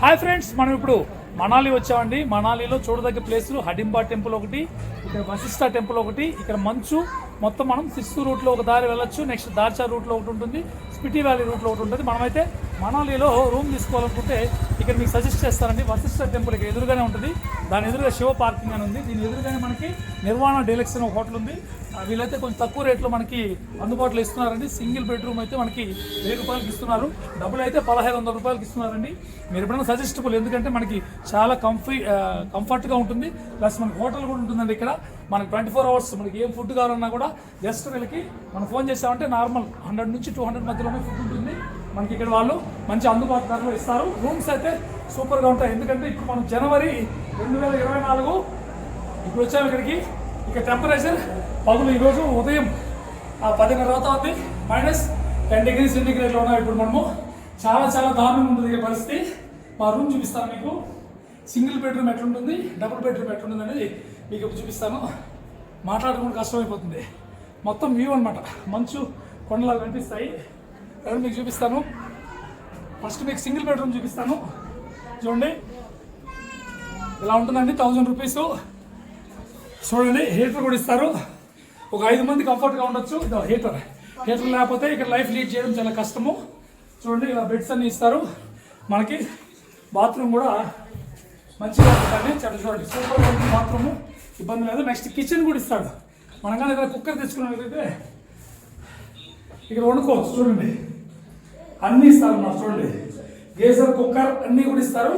Hi friends మనం ఇప్పుడు మనాలి వచ్చామండి. మనాలిలో చూడదగ్గ ప్లేసులు హడింబా టెంపుల్ ఒకటి ఇక్కడ వశిష్ట టెంపుల్ ఒకటి ఇక్కడ మంచు మొత్తం మనం సిస్సు రూట్లో ఒక దారి వెళ్ళొచ్చు. నెక్స్ట్ దార్చా రూట్లో ఒకటి ఉంటుంది స్పిటి వ్యాలీ రూట్లో ఒకటి ఉంటుంది. మనమైతే మనాలిలో రూమ్ తీసుకోవాలనుకుంటే ఇక్కడ మీకు సజెస్ట్ చేస్తారండి. వశిష్ఠ టెంపుల్ ఇక్కడ ఎదురుగానే ఉంటుంది. దాని ఎదురుగా శివ పార్కింగ్ అని ఉంది. దీని ఎదురుగానే మనకి నిర్వాణ డీలక్స్ అని ఒక హోటల్ ఉంది. వీళ్ళైతే కొంచెం తక్కువ రేట్లో మనకి అందుబాటులో ఇస్తున్నారండి. సింగిల్ బెడ్రూమ్ అయితే మనకి వెయ్యి రూపాయలకి ఇస్తున్నారు. డబ్బులు అయితే పదహైదు వందల రూపాయలకి ఇస్తున్నారండి. మీరు ఎప్పుడైనా సజెస్టబుల్ ఎందుకంటే మనకి చాలా కంఫీ కంఫర్ట్గా ఉంటుంది. ప్లస్ మనకి హోటల్ కూడా ఉంటుందండి ఇక్కడ. మనకి ట్వంటీ ఫోర్ అవర్స్ మనకి ఏం ఫుడ్ కావాలన్నా కూడా జస్ట్ వీళ్ళకి మనం ఫోన్ చేసామంటే నార్మల్ హండ్రెడ్ నుంచి టూ హండ్రెడ్ మధ్యలోనే ఫుడ్ ఉంటుంది. మనకి ఇక్కడ వాళ్ళు మంచి అందుబాటు ధరలో ఇస్తారు. రూమ్స్ అయితే సూపర్గా ఉంటాయి. ఎందుకంటే ఇప్పుడు మనం జనవరి రెండు వేల ఇరవై నాలుగు ఇప్పుడు వచ్చాము ఇక్కడికి. ఇక టెంపరేచర్ పగులు ఈరోజు ఉదయం ఆ పదిన్నర తర్వాత ఉంది మైనస్ టెన్ డిగ్రీ సెంటిగ్రేడ్లో ఉన్నాం ఇప్పుడు మనము. చాలా చాలా దారుణంగా ఉంటుంది ఈ పరిస్థితి. మా రూమ్ చూపిస్తాను మీకు. సింగిల్ బెడ్రూమ్ ఎట్లుంటుంది? డబుల్ బెడ్రూమ్ ఎట్లుంటుంది అనేది మీకు ఇప్పుడు చూపిస్తాను. మాట్లాడుకుంటే కష్టమైపోతుంది. మొత్తం వ్యూ అనమాట మంచు కొండలాగా కనిపిస్తాయి. రెండు మీకు చూపిస్తాను? ఫస్ట్ మీకు సింగిల్ బెడ్రూమ్ చూపిస్తాను. చూడండి. ఇలా ఉంటుందండి థౌజండ్ రూపీస్ చూడండి హీటర్ కూడా ఇస్తారు. ఒక ఐదు మంది కంఫర్ట్గా ఉండొచ్చు. ఇదో హీటర్ హీటర్ లేకపోతే ఇక్కడ లైఫ్ లీడ్ చేయడం చాలా కష్టము. చూడండి ఇలా బెడ్స్ అన్నీ ఇస్తారు. మనకి బాత్రూమ్ కూడా మంచిగా ఉంటుంది చాలా చూడండి సూపర్ ఉంటుంది బాత్రూము ఇబ్బంది లేదు. నెక్స్ట్ కిచెన్ కూడా ఇస్తాడు. మనం కానీ ఇక్కడ కుక్కర్ తెచ్చుకున్నట్లయితే ఇక్కడ వండుకోవచ్చు. చూడండి. అన్నీ ఇస్తారు అన్నమాట చూడండి. గేజర్ కుక్కర్ అన్నీ కూడా ఇస్తారు.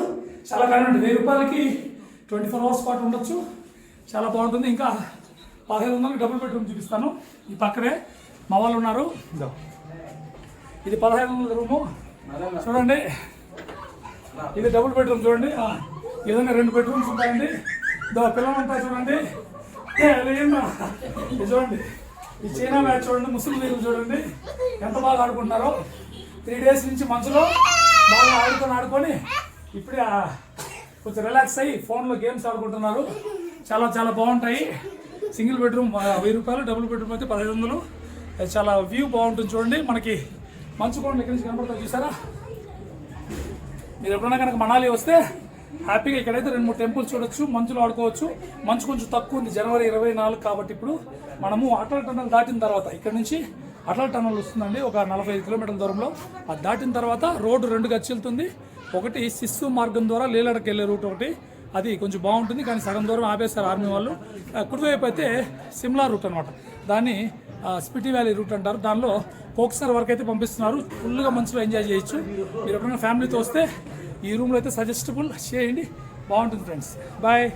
చాలా కరెంట్ వెయ్యి రూపాయలకి ట్వంటీ ఫోర్ అవర్స్ పాటు ఉండొచ్చు. చాలా బాగుంటుంది. ఇంకా పదిహేను వందలకి డబుల్ బెడ్రూమ్ చూపిస్తాను. ఈ పక్కనే మా వాళ్ళు ఉన్నారు. ఇదో. పదహైదు వందల రూము. చూడండి. ఇది డబుల్ బెడ్రూమ్ చూడండి. ఈ విధంగా రెండు బెడ్రూమ్స్ ఉంటాయండి. పిల్లలంతా చూడండి. చూడండి. ఈ చైనా మ్యాచ్ చూడండి. ముస్లిం లీగ్ చూడండి. ఎంత బాగా ఆడుకుంటున్నారో. త్రీ డేస్ నుంచి మంచులో బాగా ఆడుకొని ఆడుకొని ఇప్పుడే కొంచెం రిలాక్స్ అయ్యి ఫోన్లో గేమ్స్ ఆడుకుంటున్నారు. చాలా చాలా బాగుంటాయి. సింగిల్ బెడ్రూమ్ వెయ్యి రూపాయలు డబుల్ బెడ్రూమ్ అయితే పదిహేను వందలు. చాలా వ్యూ బాగుంటుంది చూడండి. మనకి మంచు కూడా ఇక్కడి నుంచి కనపడుతుంది చూసారా? మీరు ఎప్పుడైనా కనుక మనాలి వస్తే హ్యాపీగా ఇక్కడైతే రెండు మూడు టెంపుల్స్ చూడొచ్చు మంచులో ఆడుకోవచ్చు. మంచు కొంచెం తక్కువ ఉంది జనవరి ఇరవై నాలుగు కాబట్టి ఇప్పుడు మనము అటల్ టన్నల్ దాటిన తర్వాత ఇక్కడ నుంచి అటల్ టన్నల్ వస్తుందండి. ఒక నలభై ఐదు కిలోమీటర్ల దూరంలో. అది దాటిన తర్వాత రోడ్డు రెండు గచ్చెళ్తుంది ఒకటి సిస్సు మార్గం ద్వారా లీలడకి వెళ్ళే రూట్ ఒకటి. అది కొంచెం బాగుంటుంది కానీ సగం దూరం ఆపేస్తారు ఆర్మీ వాళ్ళు. కుడివైపు అయితే సిమ్లా రూట్ అనమాట దాన్ని స్పిటీ స్పిటి వ్యాలీ రూట్ అంటారు. దానిలో కోక్సర్ వరకు అయితే పంపిస్తున్నారు. ఫుల్గా మంచిగా ఎంజాయ్ చేయొచ్చు. మీరు ఎప్పుడైనా ఫ్యామిలీతో వస్తే ఈ రూమ్లో అయితే సజెస్టబుల్ చేయండి. బాగుంటుంది ఫ్రెండ్స్. బాయ్.